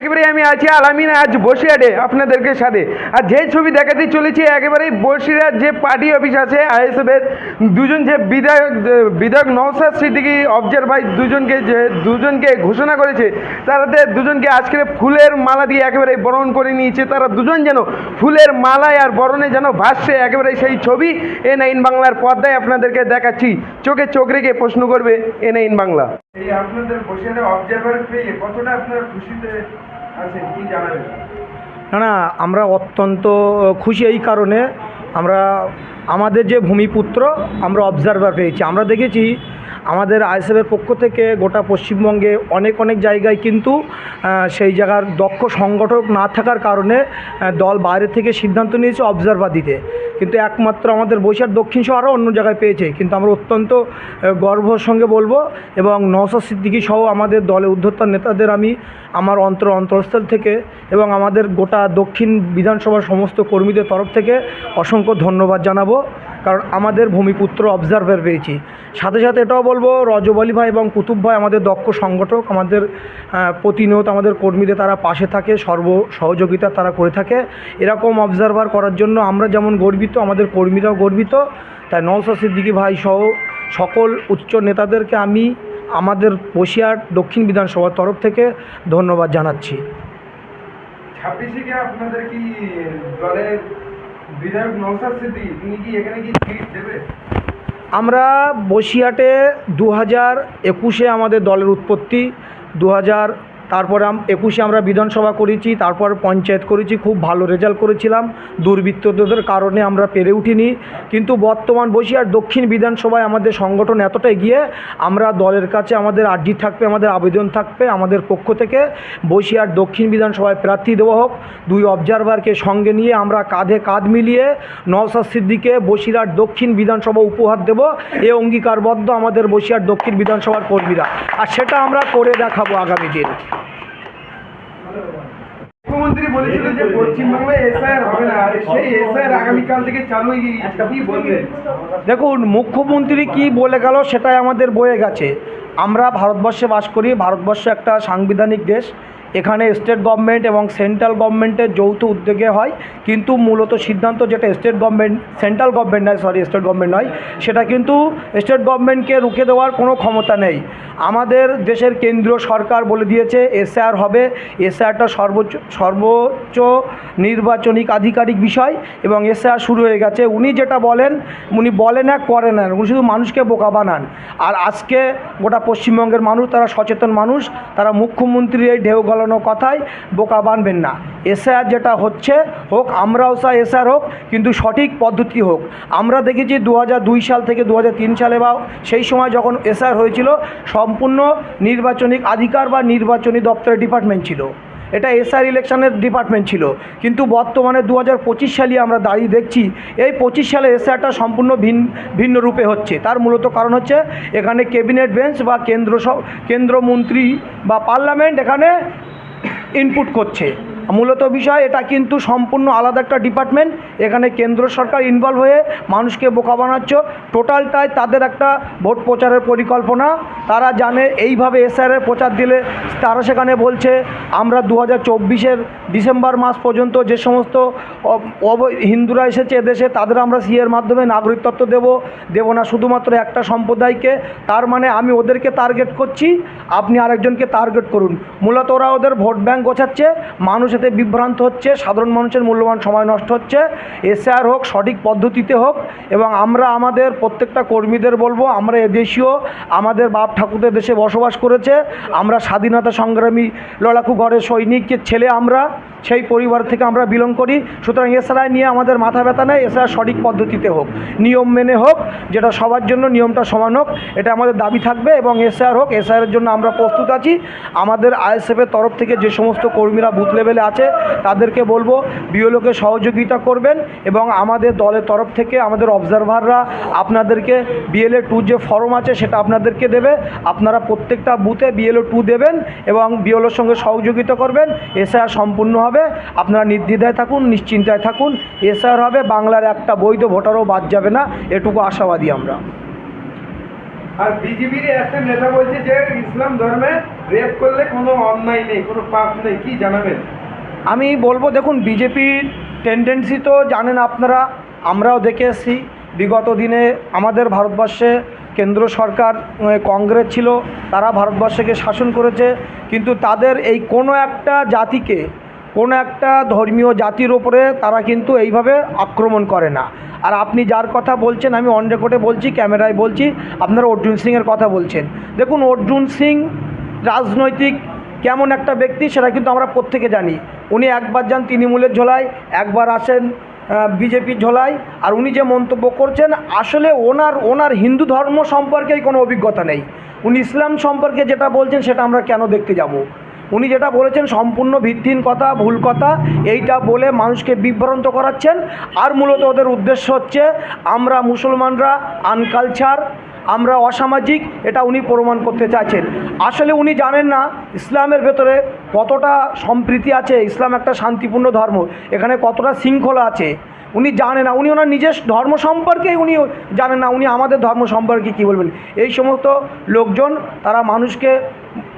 একেবারে আমি আছি আলামিন আজ বসিরহাটে আপনাদেরকে সাথে। আর যে ছবি দেখাতে চলেছি, একেবারেই বসিরহাট যে পার্টি অফিস আছে, আইএসএফের দুজন যে বিধায়ক বিধায়ক নওসাদ সিদ্দিকি অবজারভাই দুজনকে যে, দুজনকে ঘোষণা করেছে, তারাতে দুজনকে আজকে ফুলের মালা দিয়ে একেবারে বরণ করে নিয়েছে। তারা দুজন যেন ফুলের মালায় আর বরণে যেন ভাসছে একেবারে সেই ছবি এ নাইন বাংলার পর্দায় আপনাদেরকে দেখাচ্ছি। চোখে চোখ রেখে প্রশ্ন করবে, এ নাইন বাংলা এই আপনাদের বসিরহাটে অবজারভার পেয়ে কতটা আপনারা খুশিতে আছেন, কি জানাবেন? না না, আমরা অত্যন্ত খুশি এই কারণে আমরা, আমাদের যে ভূমিপুত্র, আমরা অবজারভার পেয়েছি। আমরা দেখেছি আমাদের আইএসএফের পক্ষ থেকে গোটা পশ্চিমবঙ্গে অনেক অনেক জায়গায় কিন্তু সেই জায়গার দক্ষ সংগঠক না থাকার কারণে দল বাইরে থেকে সিদ্ধান্ত নিয়েছে অবজারভার দিতে কিন্তু একমাত্র আমাদের বৈশাখ, দক্ষিণ শহর আরও অন্য জায়গায় পেয়েছে। কিন্তু আমরা অত্যন্ত গর্বর সঙ্গে বলব এবং নওসাদ সিদ্দিকী সহ আমাদের দলে উদ্ধত্তর নেতাদের আমি আমার অন্তর, অন্তরস্থল থেকে এবং আমাদের গোটা দক্ষিণ বিধানসভার সমস্ত কর্মীদের তরফ থেকে অসংখ্য ধন্যবাদ জানাব। কারণ আমাদের ভূমিপুত্র অবজারভার পেয়েছি। সাথে সাথে এটাও বলব রজব আলী ভাই এবং কুতুব ভাই আমাদের দক্ষ সংগঠক, আমাদের প্রতিনিয়ত আমাদের কর্মীদের তারা পাশে থাকে, সর্ব সহযোগিতা তারা করে থাকে। এরকম অবজারভার করার জন্য আমরা যেমন গর্বিত, আমাদের কর্মীরাও গর্বিত। তাই নওসাদ সিদ্দিকী ভাই সহ সকল উচ্চ নেতাদেরকে আমি আমাদের বসিয়ার দক্ষিণ বিধানসভার তরফ থেকে ধন্যবাদ জানাচ্ছি। ছাব্বিশে আপনাদের কি দলের আমরা বসিয়াটে দু হাজার একুশে আমাদের দলের উৎপত্তি দু হাজার তারপরে একুশে আমরা বিধানসভা করেছি, তারপর পঞ্চায়েত করেছি, খুব ভালো রেজাল্ট করেছিলাম। দুর্বৃত্তদের কারণে আমরা পেরে উঠিনি। কিন্তু বর্তমান বসিয়ার দক্ষিণ বিধানসভায় আমাদের সংগঠন এতটা এগিয়ে, আমরা দলের কাছে আমাদের আর্জি থাকবে, আমাদের আবেদন থাকবে, আমাদের পক্ষ থেকে বসিয়ার দক্ষিণ বিধানসভায় প্রার্থী দেওয়া হোক। দুই অবজারভারকে সঙ্গে নিয়ে আমরা কাঁধে কাঁধ মিলিয়ে নওসাদ সিদ্দিকে বসিরহাট দক্ষিণ বিধানসভা উপহার দেব। এ অঙ্গীকারবদ্ধ আমাদের বসিরহাট দক্ষিণ বিধানসভার কর্মীরা। আর সেটা আমরা করে দেখাবো আগামী দিন। মুখ্যমন্ত্রী বলেছিল যে পশ্চিমবাংলায় এসআইআর হবে না। সেই এসআইআর আগামীকাল থেকে চালু হয়ে গিয়েছে। কি বলবেন? দেখুন, মুখ্যমন্ত্রী কি বলে গেল সেটাই আমাদের বয়ে গেছে। আমরা ভারতবর্ষে বাস করি। ভারতবর্ষ একটা সাংবিধানিক দেশ। এখানে স্টেট গভর্নমেন্ট এবং সেন্ট্রাল গভর্নমেন্টের যৌথ উদ্যোগে হয়, কিন্তু মূলত সিদ্ধান্ত যেটা স্টেট গভর্নমেন্ট, সেন্ট্রাল গভর্নমেন্ট নয়, সরি, স্টেট গভর্নমেন্ট নয়, সেটা কিন্তু স্টেট গভর্নমেন্টকে রুখে দেওয়ার কোনো ক্ষমতা নেই। আমাদের দেশের কেন্দ্রীয় সরকার বলে দিয়েছে এসআর হবে। এসআরটা সর্বোচ্চ সর্বোচ্চ নির্বাচনিক আধিকারিক বিষয় এবং এসআর শুরু হয়ে গেছে। উনি যেটা বলেন, উনি বলেন এক করেন না, উনি শুধু মানুষকে বোকা বানান। আর আজকে গোটা পশ্চিমবঙ্গের মানুষ, তারা সচেতন মানুষ, তারা মুখ্যমন্ত্রীর এই ঢেউ গলানো কথায় বোকা বানবেন না। এসআর যেটা হচ্ছে, হোক আমরাও চাই এসআর হোক, কিন্তু সঠিক পদ্ধতি হোক। আমরা দেখেছি দু দুই সাল থেকে দু হাজার তিন সালে বা সেই সময় যখন এসআর হয়েছিল, সম্পূর্ণ নির্বাচনী, আধিকার বা নির্বাচনী দপ্তরের ডিপার্টমেন্ট ছিল। এটা এসআর ইলেকশনের ডিপার্টমেন্ট ছিল। কিন্তু বর্তমানে দু হাজার পঁচিশ সালে আমরা দাঁড়িয়ে দেখছি, এই পঁচিশ সালে এসআরটা সম্পূর্ণ ভিন্ন ভিন্ন রূপে হচ্ছে। তার মূলত কারণ হচ্ছে, এখানে ক্যাবিনেট বেঞ্চ বা কেন্দ্র কেন্দ্রমন্ত্রী বা পার্লামেন্ট এখানে ইনপুট করছে। মূলত বিষয়, এটা কিন্তু সম্পূর্ণ আলাদা একটা ডিপার্টমেন্ট এখানে কেন্দ্র সরকার ইনভলভ হয়ে মানুষকে বোকা বানাচ্ছ। টোটালটাই তাদের একটা ভোট প্রচারের পরিকল্পনা। তারা জানে, এইভাবে এসআরের প্রচার দিলে তারা সেখানে বলছে, আমরা দু হাজার ডিসেম্বর মাস পর্যন্ত যে সমস্ত অব- হিন্দুরা এসেছে এদেশে, তাদের আমরা সিএর মাধ্যমে নাগরিকত্ব দেব। দেব না শুধুমাত্র একটা সম্প্রদায়কে। তার মানে আমি ওদেরকে টার্গেট করছি, আপনি আরেকজনকে টার্গেট করুন। মূলত ওরা ওদের ভোট ব্যাংক গোছাচ্ছে, মানুষ এতে বিভ্রান্ত হচ্ছে, সাধারণ মানুষের মূল্যবান সময় নষ্ট হচ্ছে। এসআর হোক, সঠিক পদ্ধতিতে হোক, এবং আমরা আমাদের প্রত্যেকটা কর্মীদের বলব, আমরা এদেশীয়, আমাদের বাপ ঠাকুরদের দেশে বসবাস করেছে। আমরা স্বাধীনতা সংগ্রামী লড়াকু ঘরের সৈনিকের ছেলে আমরা সেই পরিবার থেকে আমরা বিলং করি। সুতরাং এসআরআই নিয়ে আমাদের মাথা ব্যথা নেই এসআর সঠিক পদ্ধতিতে হোক। নিয়ম মেনে হোক, যেটা সবার জন্য নিয়মটা সমান হোক, এটা আমাদের দাবি থাকবে এবং এসআর হোক এসআরের জন্য আমরা প্রস্তুত আছি। আমাদের আইএসএফের তরফ থেকে যে সমস্ত কর্মীরা বুথ লেভেলে আছে, তাদেরকে বলব বিওলোকে সহযোগিতা করবেন এবং আমাদের দলের তরফ থেকে আমাদের অবজারভাররা আপনাদেরকে বিএলএ টু যে ফর্ম আছে, সেটা আপনাদেরকে দেবে। আপনারা প্রত্যেকটা বুথে বিএলও টু দেবেন এবং বিএলওর সঙ্গে সহযোগিতা করবেন। এসআর সম্পূর্ণ হবে। আপনারা নির্দ্বিধায় থাকুন নিশ্চিন্তায় থাকুন। এসআর হবে বাংলার একটা বৈধ ভোটারও বাদ যাবে না এটুকু আশাবাদী আমরা। আর বিজেপির একটা নেতা বলছে যে ইসলাম ধর্মে রেপ করলে কোনো অন্যায় নেই কোনো পাপ নেই কি জানাবেন? আমি বলব দেখুন বিজেপির টেন্ডেন্সি তো জানেন আপনারা আমরাও দেখে এসেছি। বিগত দিনে আমাদের ভারতবর্ষে কেন্দ্র সরকার কংগ্রেস ছিল তারা ভারতবর্ষকে শাসন করেছে কিন্তু তাদের এই কোনো একটা জাতিকে কোনো একটা ধর্মীয় জাতির ওপরে তারা কিন্তু এইভাবে আক্রমণ করে না। আর আপনি যার কথা বলছেন, আমি অন রেকর্ডে বলছি, ক্যামেরায় বলছি, আপনারা অর্জুন সিংয়ের কথা বলছেন। দেখুন, অর্জুন সিং রাজনৈতিক কেমন একটা ব্যক্তি, সেটা কিন্তু আমরা প্রত্যেকে জানি। উনি একবার যান তৃণমূলের ঝোলায়, একবার আসেন বিজেপির ঝোলায়, আর উনি যে মন্তব্য করছেন, আসলে ওনার ওনার হিন্দু ধর্ম সম্পর্কেই কোনো অভিজ্ঞতা নেই। উনি ইসলাম সম্পর্কে যেটা বলছেন, সেটা আমরা কেন দেখতে যাব? উনি যেটা বলেছেন, সম্পূর্ণ ভিত্তিহীন কথা, ভুল কথা, এইটা বলে মানুষকে বিভ্রান্ত করাচ্ছেন। আর মূলত ওদের উদ্দেশ্য হচ্ছে, আমরা মুসলমানরা আনকালচার আমরা অসামাজিক, এটা উনি প্রমাণ করতে চাইছেন। আসলে উনি জানেন না ইসলামের ভেতরে কতটা সম্প্রীতি আছে, ইসলাম একটা শান্তিপূর্ণ ধর্ম, এখানে কতটা শৃঙ্খলা আছে। উনি জানে না, উনি ওনার নিজের ধর্ম সম্পর্কে উনি জানেন না, উনি আমাদের ধর্ম সম্পর্কে কী বলবেন। এই সমস্ত লোকজন, তারা মানুষকে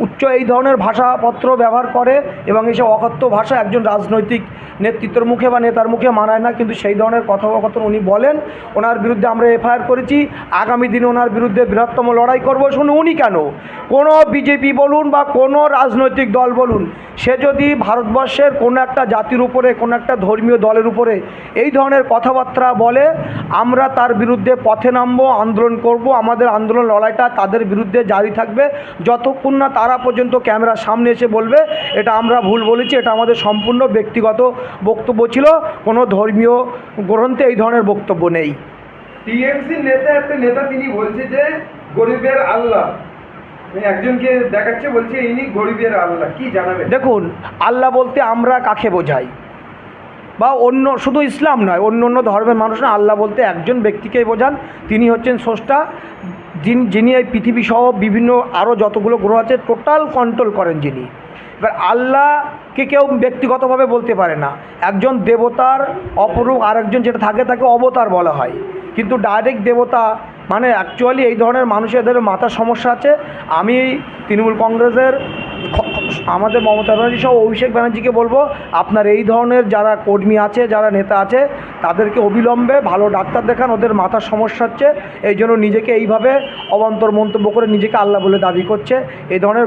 উচ্চ এই ধরনের ভাষাপত্র ব্যবহার করে এবং এসব অকথ্য ভাষা একজন রাজনৈতিক নেতৃত্বের মুখে বা নেতার মুখে মানায় না, কিন্তু সেই ধরনের কথোপকথন উনি বলেন, ওনার বিরুদ্ধে আমরা এফআইআর করেছি, আগামী দিনে ওনার বিরুদ্ধে বৃহত্তম লড়াই করব। শুনুন উনি কেন? কোনো বিজেপি বলুন বা কোনো রাজনৈতিক দল বলুন, সে যদি ভারতবর্ষের কোনো একটা জাতির উপরে, কোনো একটা ধর্মীয় দলের উপরে এই ধরনের কথাবার্তা বলে, আমরা তার বিরুদ্ধে পথে নামবো, আন্দোলন করব, আমাদের আন্দোলন লড়াইটা তাদের বিরুদ্ধে জারি থাকবে, যতক্ষণ না তারা পর্যন্ত ক্যামেরার সামনে এসে বলবে, এটা আমরা ভুল বলেছি, এটা আমাদের সম্পূর্ণ ব্যক্তিগত বক্তব্য ছিল কোনো ধর্মীয় গ্রন্থে এই ধরনের বক্তব্য নেই। টিএমসি নেতা একটা নেতা তিনি বলছে যে গরিবের আল্লাহ। একজনকে দেখাচ্ছে বলছে ইনি গরিবের আল্লাহ কি জানাবেন? দেখুন আল্লাহ বলতে আমরা কাকে বোঝাই? বা অন্য শুধু ইসলাম নয় অন্য অন্য ধর্মের মানুষরা আল্লাহ বলতে একজন ব্যক্তিকেই বোঝান। তিনি হচ্ছেন স্রষ্টা যিনি যিনি এই পৃথিবী সহ বিভিন্ন আরও যতগুলো গ্রহ আছে টোটাল কন্ট্রোল করেন যিনি। এবার আল্লাহকে কেউ ব্যক্তিগতভাবে বলতে পারে না। একজন দেবতার অপরূপ আরেকজন যেটা থাকে তাকে অবতার বলা হয়। কিন্তু ডাইরেক্ট দেবতা মানে অ্যাকচুয়ালি এই ধরনের মানুষেদের মাথার সমস্যা আছে। আমি তৃণমূল কংগ্রেসের আমাদের মমতা ব্যানার্জি সহ অভিষেক ব্যানার্জিকে বলব, আপনার এই ধরনের যারা কর্মী আছে, যারা নেতা আছে, তাদেরকে অবিলম্বে ভালো ডাক্তার দেখান, ওদের মাথার সমস্যা হচ্ছে। এই জন্য নিজেকে এইভাবে অবান্তর মন্তব্য করে নিজেকে আল্লাহ বলে দাবি করছে। এই ধরনের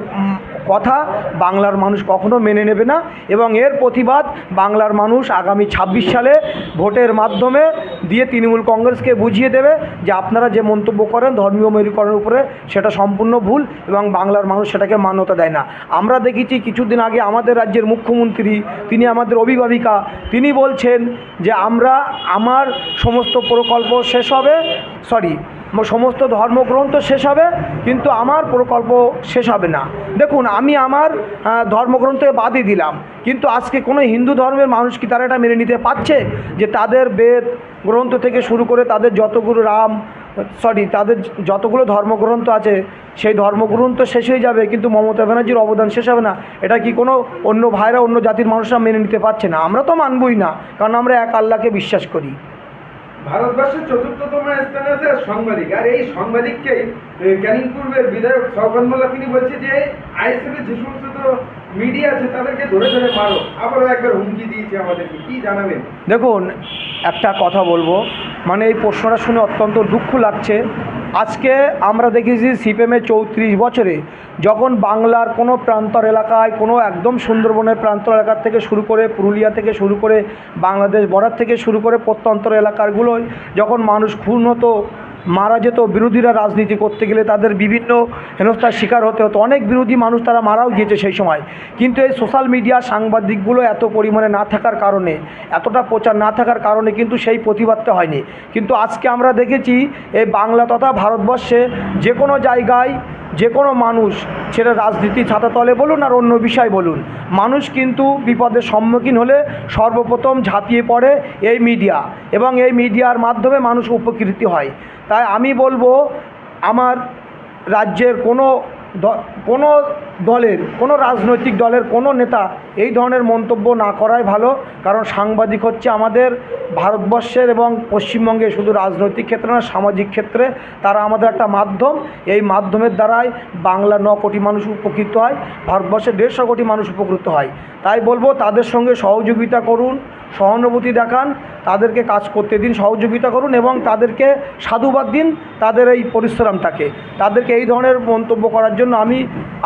কথা বাংলার মানুষ কখনো মেনে নেবে না এবং এর প্রতিবাদ বাংলার মানুষ আগামী ছাব্বিশ সালে ভোটের মাধ্যমে দিয়ে তৃণমূল কংগ্রেসকে বুঝিয়ে দেবে যে আপনারা যে মন্তব্য করেন ধর্মীয় মেরুকরণের উপরে সেটা সম্পূর্ণ ভুল এবং বাংলার মানুষ সেটাকে মান্যতা দেয় না। আমরা দেখেছি কিছুদিন আগে আমাদের রাজ্যের মুখ্যমন্ত্রী, তিনি আমাদের অভিভাবিকা, তিনি বলছেন যে আমরা, আমার সমস্ত প্রকল্প শেষ হবে সরি সমস্ত ধর্মগ্রন্থ শেষ হবে কিন্তু আমার প্রকল্প শেষ হবে না। দেখুন আমি আমার আহ, ধর্মগ্রন্থে বাদই দিলাম কিন্তু আজকে কোনো হিন্দু ধর্মের মানুষ কি তারা এটা মেনে নিতে পারছে? যে তাদের বেদ গ্রন্থ থেকে শুরু করে তাদের যতগুলো রাম সরি তাদের যতগুলো ধর্মগ্রন্থ আছে সেই ধর্মগ্রন্থ শেষ হয়ে যাবে কিন্তু মমতা ব্যানার্জির অবদান শেষ হবে না। এটা কি কোনো অন্য ভাইরা অন্য জাতির মানুষরা মেনে নিতে পারছে না? আমরা তো মানবই না কারণ আমরা এক আল্লাহকে বিশ্বাস করি। ভারতবর্ষের চতুর্থতম স্থানে আছে সাংবাদিক। আর এই সাংবাদিককে ক্যানিং পূর্বের বিধায়ক সৌগন মোল্লা, তিনি বলছে যে আইএসএফ যে সমস্ত মিডিয়া আছে, তাদেরকে ধরে ধরে মারো। আবারও একবার হুমকি দিয়েছে আমাদেরকে। কি জানাবেন? দেখুন, একটা কথা বলব। মানে এই প্রশ্নটা শুনে অত্যন্ত দুঃখ লাগছে। আজকে আমরা দেখেছি সিপিএমের চৌত্রিশ বছরে যখন বাংলার কোনো প্রান্তর এলাকায়, কোনো একদম সুন্দরবনের প্রান্তর এলাকার থেকে শুরু করে পুরুলিয়া থেকে শুরু করে বাংলাদেশ বর্ডার থেকে শুরু করে প্রত্যন্তর এলাকারগুলোয় যখন মানুষ খুন হতো মারা যেত, বিরোধীরা রাজনীতি করতে গেলে তাদের বিভিন্ন হেনস্থার শিকার হতে হতো। অনেক বিরোধী মানুষ তারা মারাও গিয়েছে সেই সময়। কিন্তু এই সোশ্যাল মিডিয়া সাংবাদিকগুলো এত পরিমাণে না থাকার কারণে, এতটা প্রচার না থাকার কারণে কিন্তু সেই প্রতিবাদটা হয়নি। কিন্তু আজকে আমরা দেখেছি, এই বাংলা তথা ভারতবর্ষে যে কোনো জায়গায় যে কোনো মানুষ সেটা রাজনীতি ছাতাতলে বলুন আর অন্য বিষয় বলুন। মানুষ কিন্তু বিপদের সম্মুখীন হলে সর্বপ্রথম ঝাঁপিয়ে পড়ে এই মিডিয়া এবং এই মিডিয়ার মাধ্যমে মানুষ উপকৃত হয়। তাই আমি বলব, আমার রাজ্যের কোনো কোনো দলের, কোনো রাজনৈতিক দলের, কোনো নেতা এই ধরনের মন্তব্য না করাই ভালো। কারণ সাংবাদিক হচ্ছে আমাদের ভারতবর্ষের এবং পশ্চিমবঙ্গে শুধু রাজনৈতিক ক্ষেত্রে না, সামাজিক ক্ষেত্রে তারা আমাদের একটা মাধ্যম। এই মাধ্যমের দ্বারাই বাংলা ন কোটি মানুষ উপকৃত হয় ভারতবর্ষের দেড়শো কোটি মানুষ উপকৃত হয়। তাই বলব, তাদের সঙ্গে সহযোগিতা করুন সহানুভূতি দেখান তাদেরকে কাজ করতে দিন সহযোগিতা করুন এবং তাদেরকে সাধুবাদ দিন তাদের এই পরিশ্রমটাকে। তাদেরকে এই ধরনের মন্তব্য করার জন্য আমি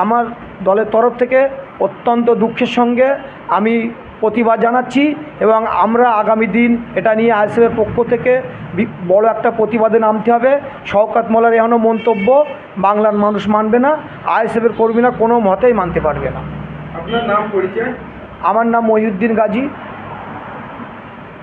আমার দলের তরফ থেকে অত্যন্ত দুঃখের সঙ্গে আমি প্রতিবাদ জানাচ্ছি এবং আমরা আগামী দিন এটা নিয়ে আইএসএফের পক্ষ থেকে বড় একটা প্রতিবাদে নামতে হবে। শওকাত মোল্লার এখনও মন্তব্য বাংলার মানুষ মানবে না আইএসএফের কর্মীরা কোনো মতেই মানতে পারবে না। আপনার নাম পরিচয়? আমার নাম মহিউদ্দিন গাজী।